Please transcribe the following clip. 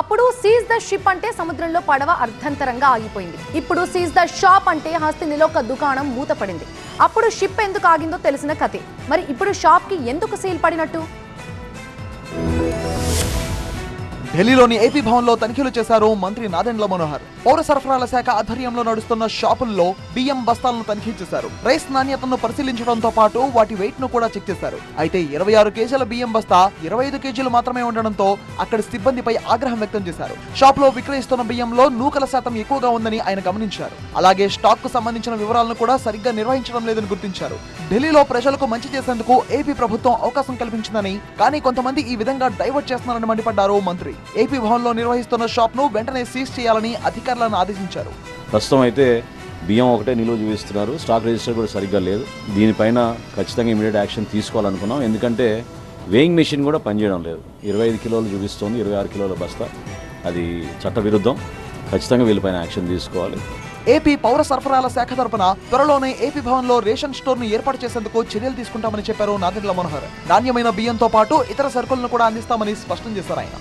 అప్పుడు seize the ship అంటే సముద్రంలో పడవ అర్ధంతరంగా ఆగిపోయింది. ఇప్పుడు సీజ్ ద షాప్ అంటే హస్తినిలో ఒక దుకాణం మూతపడింది. అప్పుడు షిప్ ఎందుకు ఆగిందో తెలిసిన కథే. మరి ఇప్పుడు షాప్కి ఎందుకు సీల్ పడినట్టు? ఢిల్లీలోని ఏపీ భవన్లో తనిఖీలు చేశారు మంత్రి నాదెండ్ల మనోహర్. పౌర సరఫరాల శాఖ ఆధ్వర్యంలో నడుస్తున్న షాపుల్లో బియ్యం బస్తాలను తనిఖీ చేశారు. రైస్ నాణ్యతను పరిశీలించడంతో పాటు వాటి వెయిట్ను కూడా చెక్ చేశారు. అయితే ఇరవై ఆరు కేజీల బియ్యం బస్తా ఇరవై ఐదు కేజీలు మాత్రమే ఉండడంతో అక్కడి సిబ్బందిపై ఆగ్రహం వ్యక్తం చేశారు. షాప్లో విక్రయిస్తున్న బియ్యంలో నూకల శాతం ఎక్కువగా ఉందని ఆయన గమనించారు. అలాగే స్టాక్కు సంబంధించిన వివరాలను కూడా సరిగ్గా నిర్వహించడం లేదని గుర్తించారు. ఢిల్లీలో ప్రజలకు మంచి చేసేందుకు ఏపీ ప్రభుత్వం అవకాశం కల్పించిందని కానీ కొంతమంది ఈ విధంగా డైవర్ట్ చేస్తున్నారని మండిపడ్డారు మంత్రి. ఏపీ భవన్లో నిర్వహిస్తున్న షాప్ను వెంటనే సీజ్ చేయాలని అధికారులను ఆదేశించారు. ప్రస్తుతం అయితే బియ్యం ఒకటే నిలువ చూపిస్తున్నారు. స్టాక్ రిజిస్టర్ కూడా సరిగ్గా లేదు. దీనిపైన ఖచ్చితంగా ఇమీడియట్ యాక్షన్ తీసుకోవాలనుకున్నాం. ఎందుకంటే వేయింగ్ మెషిన్ కూడా పనిచేయడం లేదు. ఇరవై ఐదు కిలోలు చూపిస్తోంది. ఇరవై ఆరు కిలోల బస్తా. అది చట్ట విరుద్ధం ఖచ్చితంగా వీళ్ళపైన యాక్షన్ తీసుకోవాలి. ఏపీ పౌర సరఫరాల శాఖ తరపున త్వరలోనే ఏపీ భవన్లో రేషన్ స్టోర్ను ఏర్పాటు చేసేందుకు చర్యలు తీసుకుంటామని చెప్పారు నాదెండ్ల మనోహర్. నాణ్యమైన బియ్యంతో పాటు ఇతర సరుకులను కూడా అందిస్తామని స్పష్టం చేశారు ఆయన.